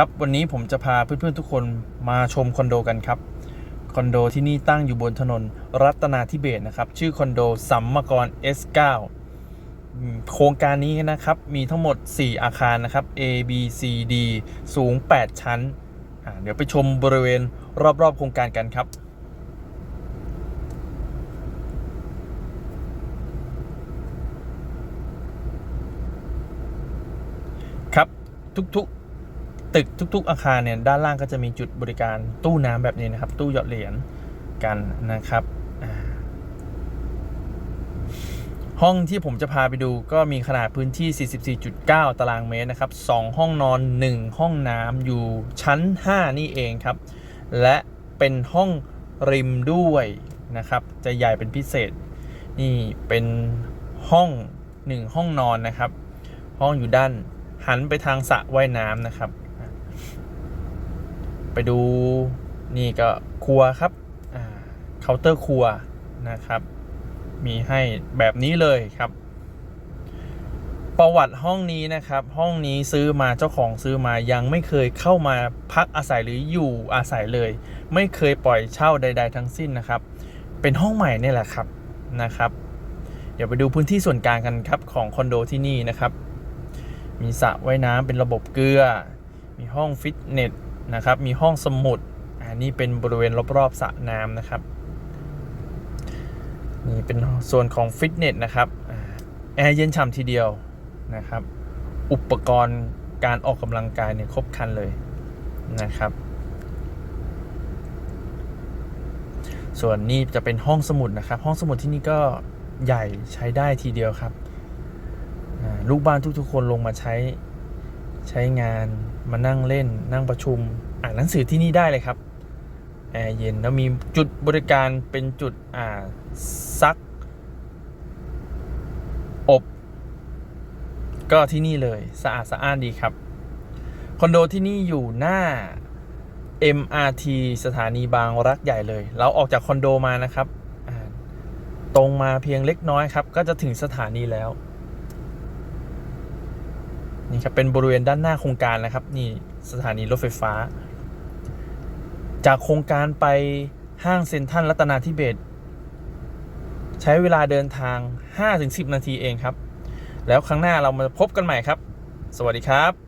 ครับวันนี้ผมจะพาเพื่อนๆทุกคนมาชมคอนโดกันครับคอนโดที่นี่ตั้งอยู่บนถนนรัตนาธิเบศนะครับ ชื่อคอนโดสัมมกร S9 อืมโครงการนี้นะครับ มีทั้งหมด 4 อาคารนะครับ A B C D สูง 8 ชั้น เดี๋ยวไปชมบริเวณรอบๆ โครงการกันครับครับทุก ตึกทุก ๆ อาคารเนี่ยด้านล่างก็จะมีจุดบริการตู้น้ำแบบนี้นะครับ ตู้หยอดเหรียญกันนะครับ ห้องที่ผมจะพาไปดูก็มีขนาดพื้นที่ 44.9 ตารางเมตรนะครับ 2 ห้องนอน 1 ห้องน้ำอยู่ชั้น 5 นี่เองครับ และเป็นห้องริมด้วยนะครับ จะใหญ่เป็นพิเศษ นี่เป็นห้อง 1 ห้องนอนนะครับ ห้องอยู่ด้านหันไปทางสระว่ายน้ำนะครับ ไปดูนี่ก็ครัวครับเคาน์เตอร์ครัวนะครับ มีให้แบบนี้เลยครับ ประวัติห้องนี้นะครับ ห้องนี้ซื้อมาเจ้าของซื้อมายังไม่เคยเข้ามาพักอาศัยหรืออยู่อาศัยเลย ไม่เคยปล่อยเช่าใด ๆ ทั้งสิ้นนะครับ เป็นห้องใหม่นี่แหละครับนะครับ เดี๋ยวไปดูพื้นที่ส่วนกลางกันครับของคอนโดที่นี่นะครับ มีสระว่ายน้ำเป็นระบบเกลือ มีห้องฟิตเนส นะครับ มีห้องสมุดอันนี้เป็นบริเวณรอบๆสระน้ำนะครับ นี่เป็นส่วนของฟิตเนสนะครับแอร์เย็นฉ่ำทีเดียวนะครับ อุปกรณ์การออกกำลังกายเนี่ยครบครันเลยนะครับ ส่วนนี้จะเป็นห้องสมุดนะครับ ห้องสมุดที่นี่ก็ใหญ่ใช้ได้ทีเดียวครับลูกบ้านทุกๆคนลงมาใช้ ใช้งานมานั่งเล่น นั่งประชุม อ่านหนังสือที่นี่ได้เลยครับแอร์เย็นแล้วมีจุดบริการเป็นจุดอ่าซัก อบ ก็ที่นี่เลยสะอาดสะอ้านดีครับ คอนโดที่นี่อยู่หน้า MRT สถานีบางรักใหญ่เลย เราออกจากคอนโดมานะครับ ตรงมาเพียงเล็กน้อยครับ ก็จะถึงสถานีแล้ว นี่ครับเป็นบริเวณด้านหน้าโครงการนะครับ นี่สถานีรถไฟฟ้า จากโครงการไปห้างเซ็นทรัลรัตนาธิเบศใช้เวลาเดินทาง 5-10 นาทีเองครับ แล้วครั้งหน้าเรามาพบกันใหม่ครับ สวัสดีครับ